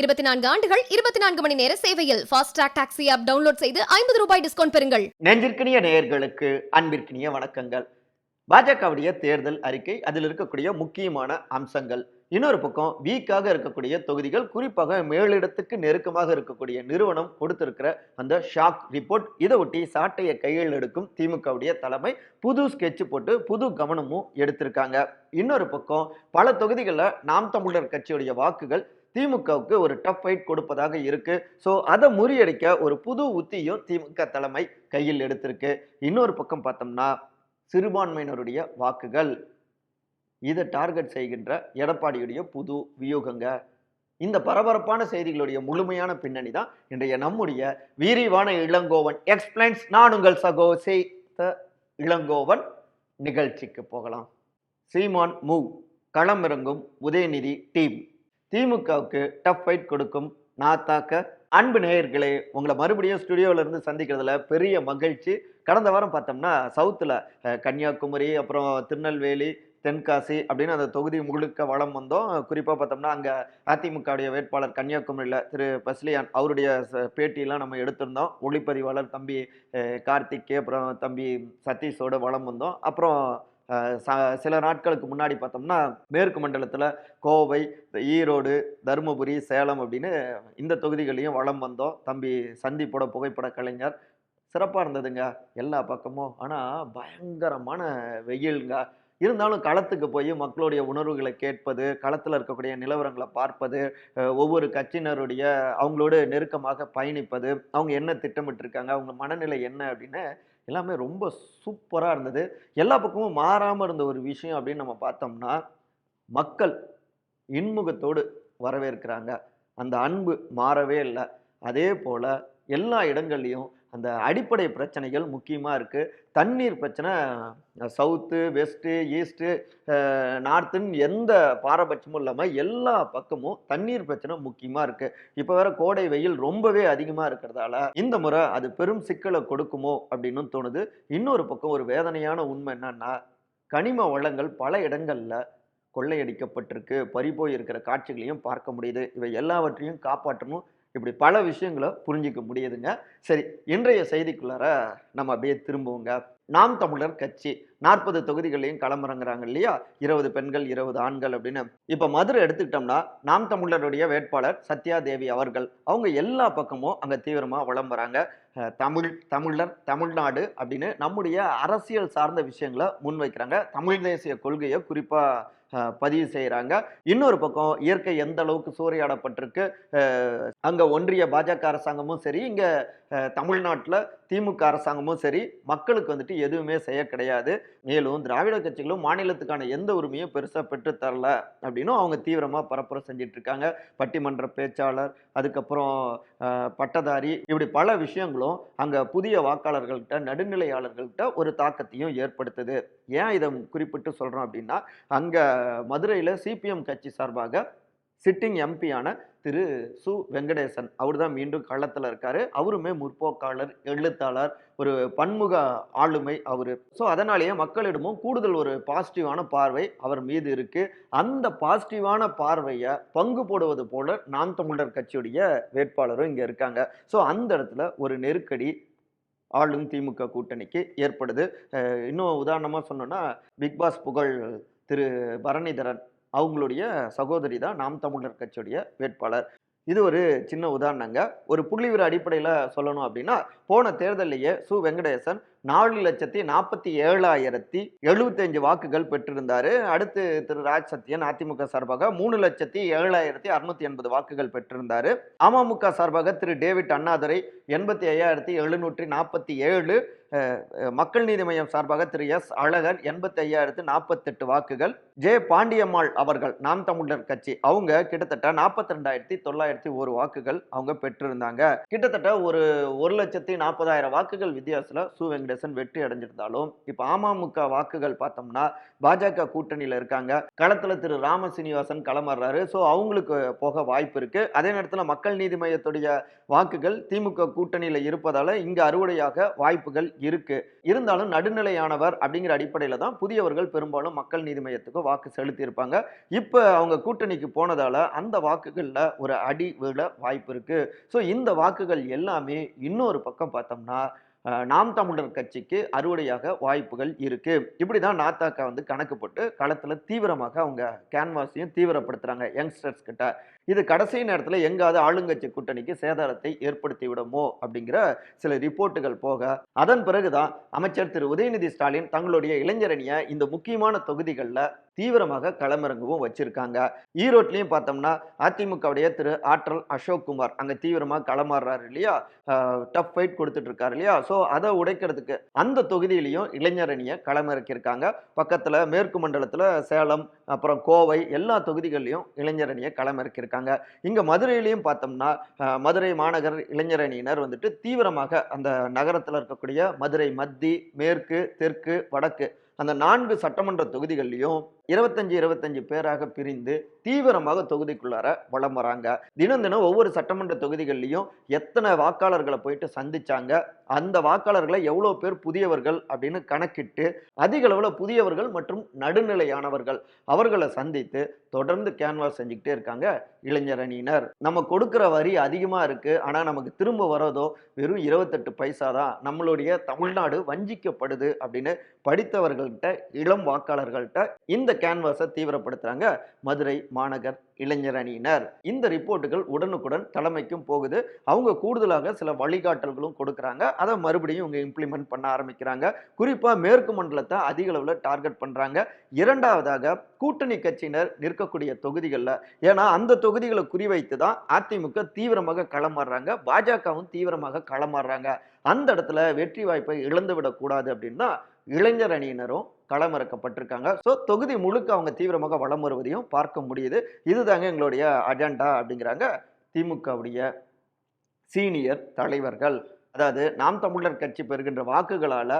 இருபத்தி நான்கு ஆண்டுகள் இருபத்தி நான்கு மணி நேர சேவையில் fast track taxi app download செய்து ஐம்பது ரூபாய் டிஸ்கவுண்ட் பெறுங்கள். நெஞ்சிற்கினிய நேயர்களுக்கு அன்பிற்கினிய வணக்கங்கள். பாஜகவுடைய தேர்தல் அறிக்கை அதில் இருக்கக்கூடிய முக்கியமான அம்சங்கள். இன்னொரு பக்கம் வீக்காக இருக்கக்கூடிய தொகுதிகள் குறிப்பாக மேலிடத்துக்கு நெருக்கமாக இருக்கக்கூடிய நிறுவனம் கொடுத்திருக்கிற அந்த ஷாக் ரிப்போர்ட் இதை ஒட்டி சாட்டையை கையில் எடுக்கும் திமுகவுடைய தலைமை புது ஸ்கெட்ச் போட்டு புது கவனமும் எடுத்திருக்காங்க. இன்னொரு பக்கம் பல தொகுதிகளில் நாம் தமிழர் கட்சியுடைய வாக்குகள் திமுகவுக்கு ஒரு டஃப் ஃபைட் கொடுப்பதாக இருக்கு. ஸோ அதை முறியடிக்க ஒரு புது உத்தியும் திமுக தலைமை கையில் எடுத்திருக்கு. இன்னொரு பக்கம் பார்த்தோம்னா சிறுபான்மையினருடைய வாக்குகள். இதை டார்கெட் செய்கின்ற எடப்பாடியுடைய புது வியூகங்க. இந்த பரபரப்பான செய்திகளுடைய முழுமையான பின்னணி தான் இன்றைய நம்முடைய வீரிவான இளங்கோவன் எக்ஸ்பிளைன்ஸ் நான் உங்கள் சகோ செய்த இளங்கோவன். நிகழ்ச்சிக்கு போகலாம். சீமான் மூவ் களமிறங்கும் உதயநிதி டீம். திமுகவுக்கு டஃப் ஃபைட் கொடுக்கும் நாத்தாக்க. அன்பு நேயர்களே உங்களை மறுபடியும் ஸ்டுடியோல இருந்து சந்திக்கிறதுல பெரிய மகிழ்ச்சி. கடந்த வாரம் பார்த்தோம்னா சவுத்தில் கன்னியாகுமரி அப்புறம் திருநெல்வேலி தென்காசி அப்படின்னு அந்த தொகுதி முழுக்க வளம் வந்தோம். குறிப்பாக பார்த்தோம்னா அங்கே அதிமுகவுடைய வேட்பாளர் கன்னியாகுமரியில் திரு. பஸ்லியான் அவருடைய ச- பேட்டியெல்லாம் நம்ம எடுத்திருந்தோம். ஒளிப்பதிவாளர் தம்பி அஹ், கார்த்திக் அப்புறம் தம்பி சதீஷோட வளம் வந்தோம். அப்புறம் சில நாட்களுக்கு முன்னாடி பார்த்தோம்னா மேற்கு மண்டலத்தில் கோவை ஈரோடு தருமபுரி சேலம் அப்படின்னு இந்த தொகுதிகளையும் வளம் வந்தோம். தம்பி சந்திப்போட புகைப்பட கலைஞர். சிறப்பாக இருந்ததுங்க எல்லா பக்கமும். ஆனால் பயங்கரமான வெயிலுங்க. இருந்தாலும் களத்துக்கு போய் மக்களுடைய உணர்வுகளை கேட்பது களத்தில் இருக்கக்கூடிய நிலவரங்களை பார்ப்பது ஒவ்வொரு கட்சியினருடைய அவங்களோட நெருக்கமாக பயணிப்பது அவங்க என்ன திட்டமிட்டிருக்காங்க அவங்க மனநிலை என்ன அப்படின்னு எல்லாமே ரொம்ப சூப்பராக இருந்தது. எல்லா பக்கமும் மாறாமல் இருந்த ஒரு விஷயம் அப்படின்னு நம்ம பார்த்தோம்னா மக்கள் இன்முகத்தோடு வரவேற்கிறாங்க. அந்த அன்பு மாறவே இல்லை. அதே போல் எல்லா இடங்கள்லையும் அந்த அடிப்படை பிரச்சனைகள் முக்கியமாக இருக்குது தண்ணீர் பிரச்சனை சவுத்து வெஸ்ட்டு ஈஸ்ட்டு நார்த்துன்னு எந்த பாரபட்சமும் இல்லாமல் எல்லா பக்கமும் தண்ணீர் பிரச்சனை முக்கியமாக இருக்குது இப்போ வேற கோடை வெயில் ரொம்பவே அதிகமாக இருக்கிறதால இந்த முறை அது பெரும் சிக்கலை கொடுக்குமோ அப்படின்னு தோணுது. இன்னொரு பக்கம் ஒரு வேதனையான உண்மை என்னன்னா கனிம வளங்கள் பல இடங்களில் கொள்ளையடிக்கப்பட்டிருக்கு பறிபோய் இருக்கிற காட்சிகளையும் பார்க்க முடியுது. இவை எல்லாவற்றையும் காப்பாற்றணும். இப்படி பல விஷயங்களை புரிஞ்சிக்க முடியுதுங்க. சரி இன்றைய செய்திக்குள்ளார நம்ம அப்படியே திரும்புவோங்க. நாம் தமிழர் கட்சி நாற்பது தொகுதிகளையும் களமிறங்குறாங்க இல்லையா? இருபது பெண்கள் இருபது ஆண்கள் அப்படின்னு. இப்போ மதுரை எடுத்துக்கிட்டோம்னா நாம் தமிழருடைய வேட்பாளர் சத்யா தேவி அவர்கள் அவங்க எல்லா பக்கமும் அங்கே தீவிரமாக விளம்புறாங்க. தமிழ் தமிழர் தமிழ்நாடு அப்படின்னு நம்முடைய அரசியல் சார்ந்த விஷயங்களை முன்வைக்கிறாங்க. தமிழ் தேசிய கொள்கையை குறிப்பாக பதிவு செய்கிறாங்க இன்னொரு பக்கம் இயற்கை எந்த அளவுக்கு சூறையாடப்பட்டிருக்கு அங்கே ஒன்றிய பாஜக அரசாங்கமும் சரி இங்கே தமிழ்நாட்டில் திமுக அரசாங்கமும் சரி மக்களுக்கு வந்துட்டு எதுவுமே செய்ய கிடையாது. மேலும் திராவிட கட்சிகளும் மாநிலத்துக்கான எந்த உரிமையும் பெருசாக பெற்று தரல அப்படின்னும் அவங்க தீவிரமாக பரப்புரம் செஞ்சிட்டு இருக்காங்க. பட்டிமன்ற பேச்சாளர் அதுக்கப்புறம் பட்டதாரி இப்படி பல விஷயங்களும் அங்கே புதிய வாக்காளர்கள்கிட்ட நடுநிலையாளர்கள்கிட்ட ஒரு தாக்கத்தையும் ஏற்படுத்துது. ஏன் இதை குறிப்பிட்டு சொல்கிறோம் அப்படின்னா அங்கே மதுரையில் சிபிஎம் கட்சி சார்பாக சிட்டிங் எம்பியான திரு சு. வெங்கடேசன் அவர் தான் மீண்டும் களத்தில் இருக்காரு. அவருமே முற்போக்காளர் எழுத்தாளர் ஒரு பன்முக ஆளுமை அவர். ஸோ அதனாலேயே மக்களிடமும் கூடுதல் ஒரு பாசிட்டிவான பார்வை அவர் மீது இருக்கு. அந்த பாசிட்டிவான பார்வையை பங்கு போடுவது போல நாம் தமிழர் கட்சியுடைய வேட்பாளரும் இங்கே இருக்காங்க. ஸோ அந்த இடத்துல ஒரு நெருக்கடி ஆளும் திமுக கூட்டணிக்கு ஏற்படுது. இன்னும் உதாரணமாக சொன்னோன்னா பிக் பாஸ் புகழ் திரு. பரணிதரன் அவங்களுடைய சகோதரி தான் நாம் தமிழர் கட்சியுடைய வேட்பாளர். இது ஒரு சின்ன உதாரணங்க. ஒரு புள்ளிவிவர அடிப்படையில் சொல்லணும் அப்படின்னா போன தேர்தலிலேயே சு. வெங்கடேசன் நாலு லட்சத்தி நாற்பத்தி ஏழாயிரத்தி எழுபத்தஞ்சு வாக்குகள் பெற்றிருந்தார். அடுத்து திரு ராஜ் சத்யன் அதிமுக சார்பாக மூணு லட்சத்தி ஏழாயிரத்தி அறுநூத்தி எண்பது வாக்குகள் பெற்றிருந்தார். அமமுக சார்பாக திரு டேவிட் அண்ணாதுரை எண்பத்தி ஐயாயிரத்தி எழுநூற்றி நாற்பத்தி ஏழு. மக்கள் நீதி மையம் சார்பாக திரு எஸ் அழகர் எண்பத்தி ஐயாயிரத்து நாற்பத்தெட்டு வாக்குகள். ஜே பாண்டியம்மாள் அவர்கள் நாம் தமிழர் கட்சி அவங்க கிட்டத்தட்ட நாற்பத்தி ரெண்டாயிரத்தி தொள்ளாயிரத்தி ஒரு வாக்குகள் அவங்க பெற்றிருந்தாங்க. கிட்டத்தட்ட ஒரு ஒரு லட்சத்தி நாற்பதாயிரம் வாக்குகள் வித்தியாசத்தில் சு. வெங்கடேசன் டசன் வெற்றி அடைஞ்சிருந்தாலும் இப்போ அமமுக வாக்குகள் பார்த்தோம்னா பாஜக கூட்டணியில் இருக்காங்க. களத்தில் திரு ராம சீனிவாசன் களமாடுறாரு. ஸோ அவங்களுக்கு போக வாய்ப்பு இருக்கு. அதே நேரத்தில் மக்கள் நீதி மையத்துடைய வாக்குகள் திமுக கூட்டணியில் இருப்பதால் இங்கே அறுவடையாக வாய்ப்புகள் இருக்கு. இருந்தாலும் நடுநிலையானவர் அப்படிங்கிற அடிப்படையில் தான் புதியவர்கள் பெரும்பாலும் மக்கள் நீதி மையத்துக்கு வாக்கு செலுத்தியிருப்பாங்க. இப்போ அவங்க கூட்டணிக்கு போனதால் அந்த வாக்குகளில் ஒரு அடி விழ வாய்ப்பு இருக்கு. ஸோ இந்த வாக்குகள் எல்லாமே இன்னொரு பக்கம் பார்த்தோம்னா நாம் தமிழர் கட்சிக்கு அறுவடையாக வாய்ப்புகள் இருக்கு. இப்படிதான் நாத்தாக்கா வந்து கணக்கு போட்டு களத்தில் தீவிரமாக அவங்க கேன்வாஸையும் தீவிரப்படுத்துகிறாங்க யங்ஸ்டர்ஸ் கிட்ட இது கடைசி நேரத்தில் எங்காவது ஆளுங்கட்சி கூட்டணிக்கு சேதாரத்தை ஏற்படுத்தி விடுமோ அப்படிங்கிற சில ரிப்போர்ட்டுகள் போக அதன் பிறகுதான் அமைச்சர் திரு. உதயநிதி ஸ்டாலின் தங்களுடைய இளைஞரணியை இந்த முக்கியமான தொகுதிகளில் தீவிரமாக களமிறங்கவும் வச்சிருக்காங்க. ஈரோட்லையும் பார்த்தோம்னா அதிமுகவுடைய திரு. ஆற்றல் அசோக் குமார் அங்கே தீவிரமாக களமாடுறாரு இல்லையா? டஃப் ஃபைட் கொடுத்துட்டு இருக்காரு இல்லையா? ஸோ அதை உடைக்கிறதுக்கு அந்த தொகுதியிலையும் இளைஞரணியை களமிறக்கியிருக்காங்க. பக்கத்தில் மேற்கு மண்டலத்தில் சேலம் அப்புறம் கோவை எல்லா தொகுதிகள்லையும் இளைஞரணியை களமிறக்கியிருக்காங்க. இங்கே மதுரையிலையும் பார்த்தோம்னா மதுரை மாநகர் இளைஞரணியினர் வந்துட்டு தீவிரமாக அந்த நகரத்தில் இருக்கக்கூடிய மதுரை மத்தி மேற்கு தெற்கு வடக்கு அந்த நான்கு சட்டமன்ற தொகுதிகள்லையும் இருபத்தஞ்சு இருபத்தஞ்சு பேராக பிரிந்து தீவிரமாக தொகுதிக்குள்ளார வளம் வராங்க. தினம் தினம் ஒவ்வொரு சட்டமன்ற தொகுதிகள்லையும் எத்தனை வாக்காளர்களை போயிட்டு சந்திச்சாங்க அந்த வாக்காளர்களை எவ்வளோ பேர் புதியவர்கள் அப்படின்னு கணக்கிட்டு அதிக அளவில் புதியவர்கள் மற்றும் நடுநிலையானவர்கள் அவர்களை சந்தித்து தொடர்ந்து கேன்வாஸ் செஞ்சுக்கிட்டே இருக்காங்க இளைஞரணியினர் நம்ம கொடுக்குற வரி அதிகமாக இருக்கு. ஆனால் நமக்கு திரும்ப வரதோ வெறும் இருபத்தெட்டு பைசா தான். நம்மளுடைய தமிழ்நாடு வஞ்சிக்கப்படுது அப்படின்னு படித்தவர்கள்ட்ட இளம் வாக்காளர்கள்ட்ட இந்த கேன்வாஸை தீவிரப்படுத்துறாங்க மதுரை மாநகர் இளைஞர் அணியினர். இந்த ரிப்போர்ட்டுகள் உடனுக்குடன் தலைமைக்கும் போகுது. அவங்க கூடுதலாக சில வழிகாட்டல்களும் கொடுக்குறாங்க. அதை மறுபடியும் இவங்க இம்ப்ளிமெண்ட் பண்ண ஆரம்பிக்கிறாங்க. குறிப்பாக மேற்கு மண்டலத்தை அதிக அளவில் டார்கெட் பண்ணுறாங்க இரண்டாவதாக கூட்டணி கட்சியினர் நிற்கக்கூடிய தொகுதிகளில் ஏன்னா அந்த தொகுதிகளை குறிவைத்து தான் அதிமுக தீவிரமாக களமாடுறாங்க பாஜகவும் தீவிரமாக களமாடுறாங்க அந்த இடத்துல வெற்றி வாய்ப்பை இழந்து விடக்கூடாது அப்படின்னா இளைஞர் அணியினரும் களமிறக்கப்பட்டிருக்காங்க. ஸோ தொகுதி முழுக்க அவங்க தீவிரமாக வலம் வருவதையும் பார்க்க முடியுது. இதுதாங்க எங்களுடைய அஜெண்டா அப்படிங்கிறாங்க திமுகவுடைய சீனியர் தலைவர்கள். அதாவது நாம் தமிழர் கட்சி பெறுகின்ற வாக்குகளால்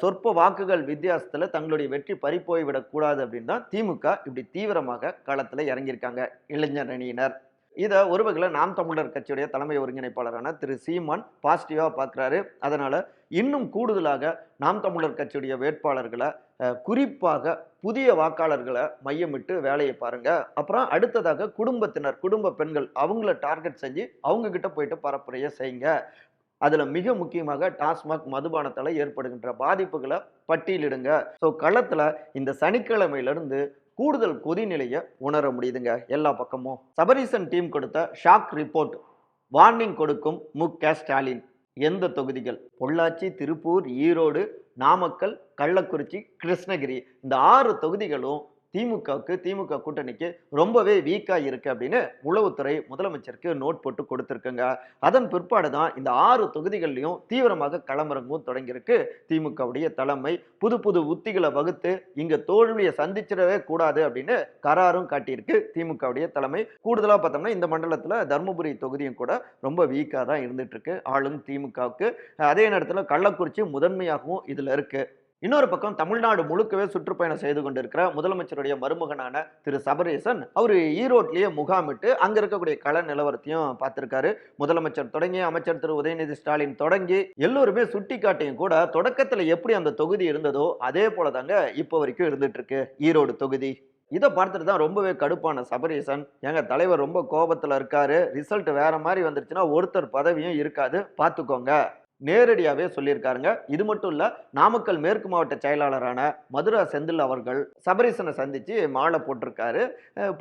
சொற்ப வாக்குகள் வித்தியாசத்தில் தங்களுடைய வெற்றி பறிப்போய் விடக்கூடாது அப்படின்னு தான் திமுக இப்படி தீவிரமாக களத்தில் இறங்கியிருக்காங்க இளைஞர் அணியினர். இதை ஒரு வகையில் நாம் தமிழர் கட்சியுடைய தலைமை ஒருங்கிணைப்பாளரான திரு சீமான் பாசிட்டிவாக பார்க்குறாரு. அதனால் இன்னும் கூடுதலாக நாம் தமிழர் கட்சியுடைய வேட்பாளர்களை குறிப்பாக புதிய வாக்காளர்களை மையமிட்டு வேலையை பாருங்க. அப்புறம் அடுத்ததாக குடும்பத்தினர் குடும்ப பெண்கள் அவங்கள டார்கெட் செஞ்சு அவங்க கிட்ட போயிட்டு பரப்புரையை செய்யுங்க. அதில் மிக முக்கியமாக டாஸ்மாக் மதுபானத்தால் ஏற்படுகின்ற பாதிப்புகளை பட்டியலிடுங்க. ஸோ களத்தில் இந்த சனிக்கிழமையிலிருந்து கூடுதல் கொதிநிலையை உணர முடியுதுங்க. எல்லா பக்கமும். சபரீசன் டீம் கொடுத்த ஷாக் ரிப்போர்ட். வார்னிங் கொடுக்கும் மு க ஸ்டாலின். எந்த தொகுதிகள்? பொள்ளாச்சி திருப்பூர் ஈரோடு நாமக்கல் கள்ளக்குறிச்சி கிருஷ்ணகிரி. இந்த ஆறு தொகுதிகளும் திமுகவுக்கு திமுக கூட்டணிக்கு ரொம்பவே வீக்காக இருக்கு அப்படின்னு உளவுத்துறை முதலமைச்சருக்கு நோட் போட்டு கொடுத்துருக்குங்க. அதன் பிற்பாடு தான் இந்த ஆறு தொகுதிகள்லையும் தீவிரமாக களமிறங்கவும் தொடங்கியிருக்கு திமுகவுடைய தலைமை. புது புது உத்திகளை வகுத்து இங்கே தோல்வியை சந்திச்சிடவே கூடாது அப்படின்னு கராரும் காட்டியிருக்கு திமுகவுடைய தலைமை. கூடுதலாக பார்த்தோம்னா இந்த மண்டலத்தில் தருமபுரி தொகுதியும் கூட ரொம்ப வீக்காக தான் இருந்துட்டு இருக்கு ஆளும் திமுகவுக்கு. அதே நேரத்தில் கள்ளக்குறிச்சி முதன்மையாகவும் இதில் இருக்குது இன்னொரு பக்கம் தமிழ்நாடு முழுக்கவே சுற்றுப்பயணம் செய்து கொண்டிருக்கிற முதலமைச்சருடைய மருமகனான திரு சபரீசன் அவர் ஈரோட்லேயே முகாமிட்டு அங்க இருக்கக்கூடிய கள நிலவரத்தையும் பார்த்திருக்காரு. முதலமைச்சர் தொடங்கி அமைச்சர் திரு உதயநிதி ஸ்டாலின் தொடங்கி எல்லோருமே சுட்டி காட்டியும் கூட தொடக்கத்தில் எப்படி அந்த தொகுதி இருந்ததோ அதே போல தாங்க இப்போ வரைக்கும் இருந்துட்டு இருக்கு ஈரோடு தொகுதி. இதை பார்த்துட்டு தான் ரொம்பவே கடுப்பான சபரீசன். எங்க தலைவர் ரொம்ப கோபத்துல இருக்காரு. ரிசல்ட் வேற மாதிரி வந்துருச்சுன்னா ஒருத்தர் பதவியும் இருக்காது. பார்த்துக்கோங்க. நேரடியாகவே சொல்லியிருக்காருங்க. இது மட்டும் இல்லை நாமக்கல் மேற்கு மாவட்ட செயலாளரான மதுரா செந்தில் அவர்கள் சபரீசனை சந்தித்து மாலை போட்டிருக்காரு.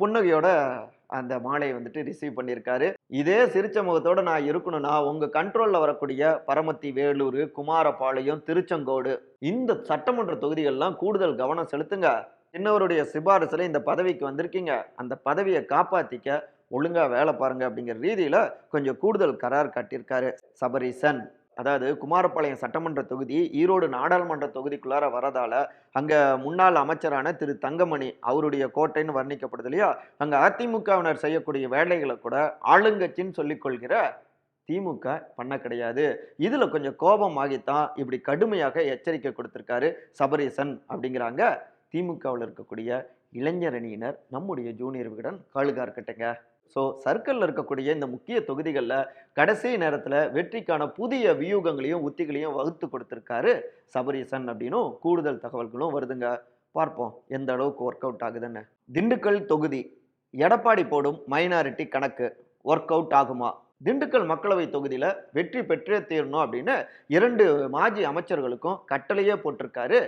புன்னகையோட அந்த மாலையை வந்துட்டு ரிசீவ் பண்ணியிருக்காரு. இதே சிரிச்ச முகத்தோட நான் இருக்கணும்னா உங்கள் கண்ட்ரோலில் வரக்கூடிய பரமத்தி வேலூர் குமாரபாளையம் திருச்செங்கோடு இந்த சட்டமன்ற தொகுதிகள்லாம் கூடுதல் கவனம் செலுத்துங்க. இன்னவருடைய சிபாரிசில் இந்த பதவிக்கு வந்திருக்கீங்க. அந்த பதவியை காப்பாற்றிக்க ஒழுங்காக வேலை பாருங்க அப்படிங்கிற ரீதியில் கொஞ்சம் கூடுதல் கரார் கட்டியிருக்காரு சபரீசன். அதாவது குமாரபாளையம் சட்டமன்ற தொகுதி ஈரோடு நாடாளுமன்ற தொகுதிக்குள்ளார வரதால அங்கே முன்னாள் அமைச்சரான திரு தங்கமணி அவருடைய கோட்டைன்னு வர்ணிக்கப்படுது இல்லையா? அங்கே அதிமுகவினர் செய்யக்கூடிய வேலைகளை கூட ஆளுங்கட்சின்னு சொல்லிக்கொள்கிற திமுக பண்ண கிடையாது. இதில் கொஞ்சம் கோபமாகித்தான் இப்படி கடுமையாக எச்சரிக்கை கொடுத்துருக்காரு சபரீசன் அப்படிங்கிறாங்க திமுகவில் இருக்கக்கூடிய இளைஞர் அணியினர் நம்முடைய ஜூனியர் விகடன் இருக்கட்டுங்க ஸோ சர்க்கிளில் இருக்கக்கூடிய இந்த முக்கிய தொகுதிகளில் கடைசி நேரத்தில் வெற்றிக்கான புதிய வியூகங்களையும் உத்திகளையும் வகுத்து கொடுத்துருக்காரு சபரீசன் அப்படின்னும் கூடுதல் தகவல்களும் வருதுங்க. பார்ப்போம் எந்த அளவுக்கு ஒர்க் அவுட் ஆகுதுன்னு. திண்டுக்கல் தொகுதி எடப்பாடி போடும் மைனாரிட்டி கணக்கு ஒர்க் அவுட் ஆகுமா? திண்டுக்கல் மக்களவை தொகுதியில் வெற்றி பெற்றே தீரணும் அப்படின்னு இரண்டு மாஜி அமைச்சர்களுக்கும் கட்டளையே போட்டிருக்காரு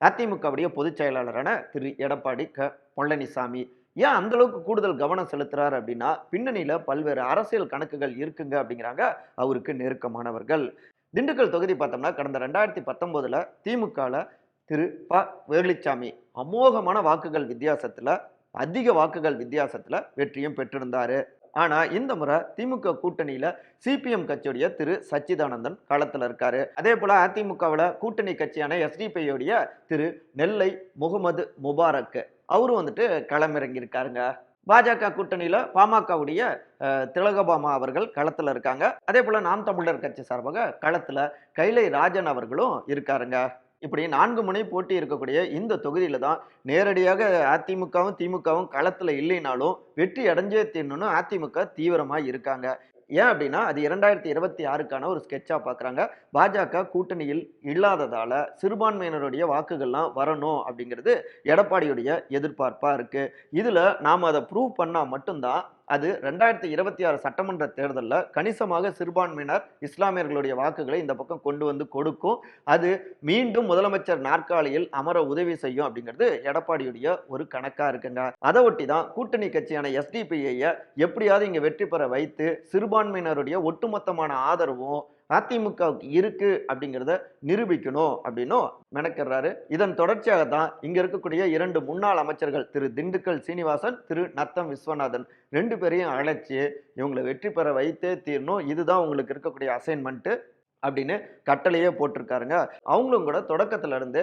அதிமுகவுடைய பொதுச் செயலாளரான திரு. எடப்பாடி க. பழனிசாமி. ஏன் அந்த அளவுக்கு கூடுதல் கவனம் செலுத்துறாரு அப்படின்னா பின்னணியில பல்வேறு அரசியல் கணக்குகள் இருக்குங்க அப்படிங்கிறாங்க அவருக்கு நெருக்கமானவர்கள். திண்டுக்கல் தொகுதி பார்த்தோம்னா கடந்த ரெண்டாயிரத்தி பத்தொன்பதுல திமுகவில் திரு. ப. வேலுச்சாமி அமோகமான வாக்குகள் வித்தியாசத்துல அதிக வாக்குகள் வித்தியாசத்துல வெற்றியும் பெற்றிருந்தாரு. ஆனா இந்த முறை திமுக கூட்டணியில சிபிஎம் கட்சியுடைய திரு. சச்சிதானந்தன் களத்துல இருக்காரு. அதே போல அதிமுகவில் கூட்டணி கட்சியான எஸ்டிபியோடைய திரு. நெல்லை முகமது முபாரக் அவரும் வந்துட்டு களமிறங்கி இருக்காருங்க பாஜக கூட்டணியில் பாமகவுடைய திலகபாமா அவர்கள் களத்தில் இருக்காங்க. அதே போல் நாம் தமிழர் கட்சி சார்பாக களத்தில் கைலை ராஜன் அவர்களும் இருக்காருங்க. இப்படி நான்கு முனை போட்டி இருக்கக்கூடிய இந்த தொகுதியில் தான் நேரடியாக அதிமுகவும் திமுகவும் களத்தில் இல்லைனாலும் வெற்றி அடைஞ்சே தீரணும்னு அதிமுக தீவிரமாக இருக்காங்க. ஏன் அப்படின்னா அது இரண்டாயிரத்தி இருபத்தி ஆறுக்கான ஒரு ஸ்கெட்சாக பார்க்குறாங்க பாஜக கூட்டணியில் இல்லாததால் சிறுபான்மையினருடைய வாக்குகள்லாம் வரணும் அப்படிங்கிறது எடப்பாடியுடைய எதிர்பார்ப்பாக இருக்குது இதில் நாம் அதை ப்ரூவ் பண்ணால் மட்டும்தான் அது ரெண்டாயிரத்தி இருபத்தி ஆறு சட்டமன்ற தேர்தலில் கணிசமாக சிறுபான்மையினர் இஸ்லாமியர்களுடைய வாக்குகளை இந்த பக்கம் கொண்டு வந்து கொடுக்கும். அது மீண்டும் முதலமைச்சர் நாற்காலியில் அமர உதவி செய்யும் அப்படிங்கிறது எடப்பாடியுடைய ஒரு கணக்காக இருக்குங்க. அதை ஒட்டி தான் கூட்டணி கட்சியான எஸ்டிபிஐயை எப்படியாவது இங்கே வெற்றி பெற வைத்து சிறுபான்மையினருடைய ஒட்டுமொத்தமான ஆதரவும் அதிமுகவுக்கு இருக்கு அப்படிங்கிறத நிரூபிக்கணும் அப்படின்னும் மெனக்கிறாரு இதன் தொடர்ச்சியாக தான் இங்க இருக்கக்கூடிய இரண்டு முன்னாள் அமைச்சர்கள் திரு திண்டுக்கல் சீனிவாசன் திரு நத்தம் விஸ்வநாதன் ரெண்டு பேரையும் அழைச்சி இவங்களை வெற்றி பெற வைத்தே தீரணும். இதுதான் உங்களுக்கு இருக்கக்கூடிய அசைன்மெண்ட்டு அப்படின்னு கட்டளையே போட்டிருக்காருங்க. அவங்களும் கூட தொடக்கத்துல இருந்து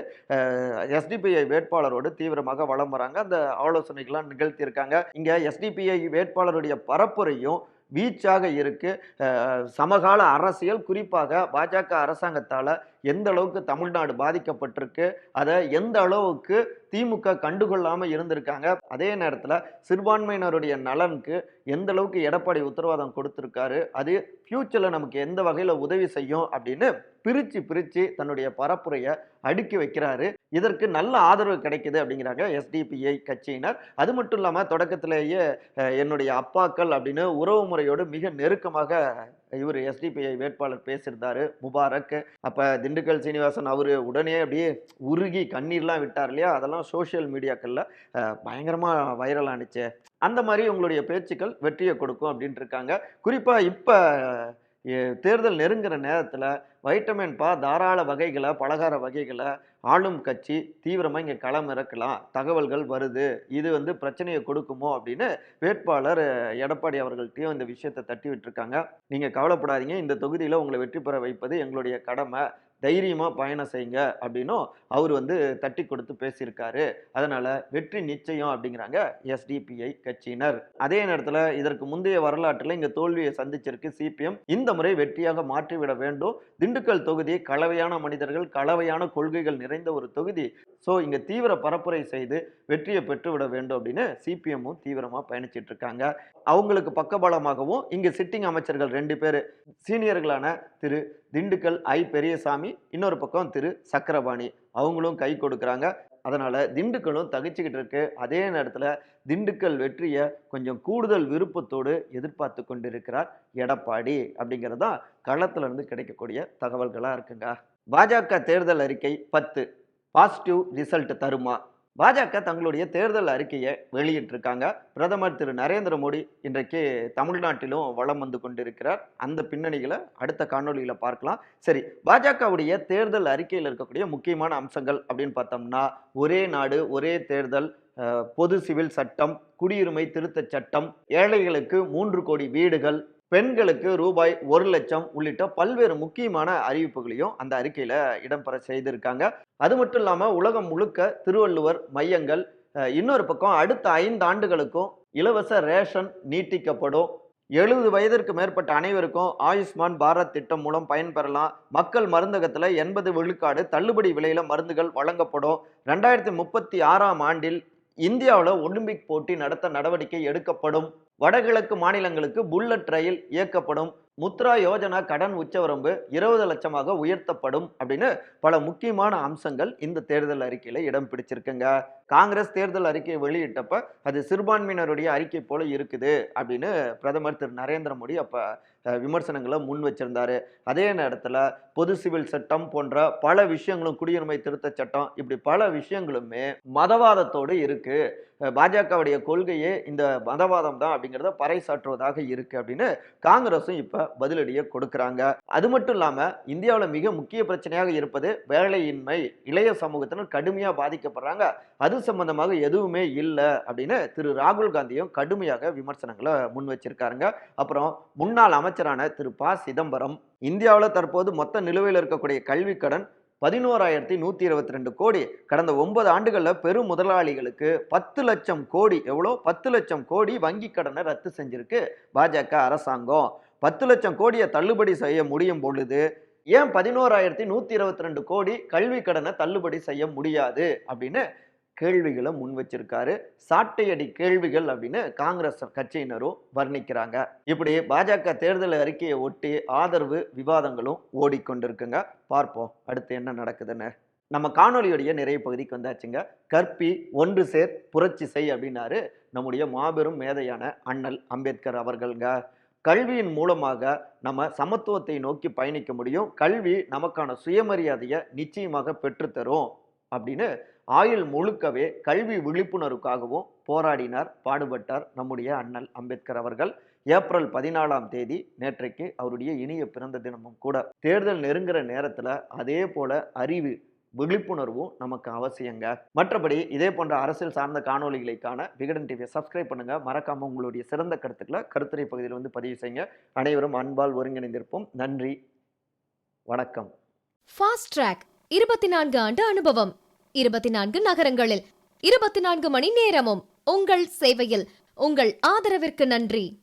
எஸ்டிபிஐ வேட்பாளரோடு தீவிரமாக வலம் வராங்க. அந்த ஆலோசனைகள்லாம் நிகழ்த்தியிருக்காங்க. இங்கே எஸ்டிபிஐ வேட்பாளருடைய பரப்புரையும் வீச்சாக இருக்கு. சமகால அரசியல் குறிப்பாக பாஜக அரசாங்கத்தால் எந்த அளவுக்கு தமிழ்நாடு பாதிக்கப்பட்டிருக்கு அதை எந்த அளவுக்கு திமுக கண்டுகொள்ளாமல் இருந்திருக்காங்க. அதே நேரத்தில் சிறுபான்மையினருடைய நலனுக்கு எந்த அளவுக்கு எடப்பாடி உத்தரவாதம் கொடுத்துருக்காரு அது ஃப்யூச்சரில் நமக்கு எந்த வகையில் உதவி செய்யும் அப்படின்னு பிரித்து பிரித்து தன்னுடைய பரப்புரையை அடுக்கி வைக்கிறாரு. இதற்கு நல்ல ஆதரவு கிடைக்குது அப்படிங்கிறாங்க எஸ்டிபிஐ கட்சியினர். அது மட்டும் இல்லாமல் தொடக்கத்திலேயே என்னுடைய அப்பாக்கள் அப்படின்னு உறவு முறையோடு மிக நெருக்கமாக இவர் எஸ்டிபிஐ வேட்பாளர் பேசியிருந்தாரு முபாரக். அப்போ திண்டுக்கல் சீனிவாசன் அவர் உடனே அப்படியே உருகி கண்ணீர்லாம் விட்டார் இல்லையா? அதெல்லாம் சோஷியல் மீடியாக்களில் பயங்கரமாக வைரல் ஆனிச்சு. அந்த மாதிரி உங்களுடைய பேச்சுக்கள் வெற்றியை கொடுக்கும் அப்படின்ட்டு இருக்காங்க. குறிப்பாக இப்போ தேர்தல் நெருங்குற நேரத்தில் வைட்டமின் பா தாராள வகைகளை பலகார வகைகளை ஆளும் கட்சி தீவிரமாக இங்கே களமிறக்கலாம் தகவல்கள் வருது இது வந்து பிரச்சனையை கொடுக்குமோ அப்படின்னு வேட்பாளர் எடப்பாடி அவர்கள்ட்டையும் இந்த விஷயத்தை தட்டி விட்டுருக்காங்க. நீங்கள் கவலைப்படாதீங்க இந்த தொகுதியில் உங்களை வெற்றி பெற வைப்பது எங்களுடைய கடமை. தைரியமாக பயணம் செய்யுங்க அப்படின்னும் அவர் வந்து தட்டி கொடுத்து பேசியிருக்காரு. அதனால் வெற்றி நிச்சயம் அப்படிங்கிறாங்க எஸ்டிபிஐ கட்சியினர். அதே நேரத்தில் இதற்கு முந்தைய வரலாற்றில் இங்கே தோல்வியை சந்திச்சிருக்கு சிபிஎம் இந்த முறை வெற்றியாக மாற்றிவிட வேண்டும். திண்டுக்கல் தொகுதி கலவையான மனிதர்கள் கலவையான கொள்கைகள் நிறைந்த ஒரு தொகுதி. ஸோ இங்கே தீவிர பரப்புரை செய்து வெற்றியை பெற்றுவிட வேண்டும் அப்படின்னு சிபிஎம்மும் தீவிரமாக பயணிச்சிட்டு இருக்காங்க அவங்களுக்கு பக்கபலமாகவும் இங்கே சிட்டிங் அமைச்சர்கள் ரெண்டு பேர் சீனியர்களான திரு திண்டுக்கல் ஐ பெரியசாமி இன்னொரு பக்கம் திரு சக்கரபாணி. அவங்களும் கை கொடுக்குறாங்க. அதனால் திண்டுக்கலும் தகிச்சுக்கிட்டு இருக்கு. அதே நேரத்தில் திண்டுக்கல் வெற்றியை கொஞ்சம் கூடுதல் விருப்பத்தோடு எதிர்பார்த்து கொண்டிருக்கிறார் எடப்பாடி அப்படிங்கிறது தான் களத்திலிருந்து கிடைக்கக்கூடிய தகவல்களாக இருக்குங்க. பாஜக தேர்தல் அறிக்கை பத்து. பாசிட்டிவ் ரிசல்ட் தருமா? பாஜக தங்களுடைய தேர்தல் அறிக்கையை வெளியிட்டிருக்காங்க. பிரதமர் திரு நரேந்திர மோடி இன்றைக்கு தமிழ்நாட்டிலும் வலம் வந்து கொண்டிருக்கிறார். அந்த பின்னணிகளை அடுத்த காணொலியில் பார்க்கலாம். சரி பாஜகவுடைய தேர்தல் அறிக்கையில் இருக்கக்கூடிய முக்கியமான அம்சங்கள் அப்படின்னு பார்த்தோம்னா ஒரே நாடு ஒரே தேர்தல் பொது சிவில் சட்டம் குடியுரிமை திருத்தச் சட்டம் ஏழைகளுக்கு மூன்று கோடி வீடுகள் பெண்களுக்கு ரூபாய் ஒரு லட்சம் உள்ளிட்ட பல்வேறு முக்கியமான அறிவிப்புகளையும் அந்த அறிக்கையில இடம்பெற செய்திருக்காங்க. அது மட்டும் இல்லாம உலகம் முழுக்க திருவள்ளுவர் மையங்கள் இன்னொரு பக்கம் அடுத்த ஐந்து ஆண்டுகளுக்கும் இலவச ரேஷன் நீட்டிக்கப்படும். எழுபது வயதிற்கு மேற்பட்ட அனைவருக்கும் ஆயுஷ்மான் பாரத் திட்டம் மூலம் பயன்பெறலாம் மக்கள் மருந்தகத்தில் எண்பது விழுக்காடு தள்ளுபடி விலையில மருந்துகள் வழங்கப்படும். ரெண்டாயிரத்தி முப்பத்தி ஆறாம் ஆண்டில் இந்தியாவில் ஒலிம்பிக் போட்டி நடத்த நடவடிக்கை எடுக்கப்படும். வடகிழக்கு மாநிலங்களுக்கு புல்லட் ரயில் இயக்கப்படும். முத்ரா யோஜனா கடன் உச்சவரம்பு இருபது லட்சமாக உயர்த்தப்படும் அப்படின்னு பல முக்கியமான அம்சங்கள் இந்த தேர்தல் அறிக்கையில் இடம் பிடிச்சிருக்குங்க. காங்கிரஸ் தேர்தல் அறிக்கையை வெளியிட்டப்ப அது சிறுபான்மையினருடைய அறிக்கை போல இருக்குது அப்படின்னு பிரதமர் திரு நரேந்திர மோடி அப்போ விமர்சனங்களை முன் வச்சிருந்தாரு. அதே நேரத்தில் பொது சிவில் சட்டம் போன்ற பல விஷயங்களும் குடியுரிமை திருத்த சட்டம் இப்படி பல விஷயங்களுமே மதவாதத்தோடு இருக்கு. பாஜகவுடைய கொள்கையே இந்த மதவாதம் தான் அப்படிங்கிறத பறைசாற்றுவதாக இருக்கு அப்படின்னு காங்கிரஸும் இப்போ பதிலடியை கொடுக்குறாங்க. அது மட்டும் இல்லாமல் இந்தியாவில் மிக முக்கிய பிரச்சனையாக இருப்பது வேலையின்மை இளைய சமூகத்தினர் கடுமையாக பாதிக்கப்படுறாங்க. அது சம்பந்தமாக எதுவுமே இல்லை அப்படின்னு திரு ராகுல் காந்தியும் கடுமையாக விமர்சனங்களை முன் வச்சிருக்காருங்க அப்புறம் முன்னாள் அமைச்சரான திரு ப. சிதம்பரம் இந்தியாவில் தற்போது மொத்த நிலுவையில் இருக்கக்கூடிய கல்வி கடன் பதினோராயிரத்தி நூற்றி இருபத்தி ரெண்டு கோடி. கடந்த ஒன்பது ஆண்டுகளில் பெரும் முதலாளிகளுக்கு பத்து லட்சம் கோடி எவ்வளோ? பத்து லட்சம் கோடி வங்கி கடனை ரத்து செஞ்சிருக்கு பாஜக அரசாங்கம். பத்து லட்சம் கோடியை தள்ளுபடி செய்ய முடியும் பொழுது ஏன் பதினோராயிரத்தி நூற்றி இருபத்தி ரெண்டு கோடி கல்வி கடனை தள்ளுபடி செய்ய முடியாது அப்படின்னு கேள்விகளை முன் வச்சிருக்காரு. சாட்டையடி கேள்விகள் அப்படின்னு காங்கிரஸ் கட்சியினரும் வர்ணிக்கிறாங்க. இப்படி பாஜக தேர்தல் அறிக்கையை ஒட்டி ஆதரவு விவாதங்களும் ஓடிக்கொண்டிருக்குங்க. பார்ப்போம் அடுத்து என்ன நடக்குதுன்னு. நம்ம காணொலியுடைய நிறைய பகுதிக்கு வந்தாச்சுங்க. கற்பி ஒன்று சேர் புரட்சி செய் அப்படின்னாரு நம்முடைய மாபெரும் மேதையான அண்ணல் அம்பேத்கர் அவர்கள்ங்க. கல்வியின் மூலமாக நம்ம சமத்துவத்தை நோக்கி பயணிக்க முடியும். கல்வி நமக்கான சுயமரியாதையை நிச்சயமாக பெற்றுத்தரும் அப்படின்னு ஆயுள் முழுக்கவே கல்வி விழிப்புணர்வுக்காகவும் போராடினார் பாடுபட்டார் நம்முடைய அண்ணல் அம்பேத்கர் அவர்கள். ஏப்ரல் பதினாலாம் தேதி நேற்றைக்கு அவருடைய இனிய பிறந்த தினமும் கூட. தேர்தல் நெருங்குற நேரத்தில் அதே போல அறிவு விழிப்புணர்வும் நமக்கு அவசியங்க. மற்றபடி இதே போன்ற அரசியல் சார்ந்த காணொளிகளை காண விகடன் டிவியை சப்ஸ்கிரைப் பண்ணுங்க. மறக்காம உங்களுடைய சிறந்த கருத்துக்களை கருத்துரை பகுதியில் வந்து பதிவு செய்யுங்க. அனைவரும் அன்பால் ஒருங்கிணைந்திருப்போம். நன்றி. வணக்கம். ஃபாஸ்ட் ட்ராக் இருபத்தி நான்கு ஆண்டு அனுபவம். இருபத்தி நான்கு நகரங்களில். இருபத்தி நான்கு மணி நேரமும் உங்கள் சேவையில். உங்கள் ஆதரவிற்கு நன்றி.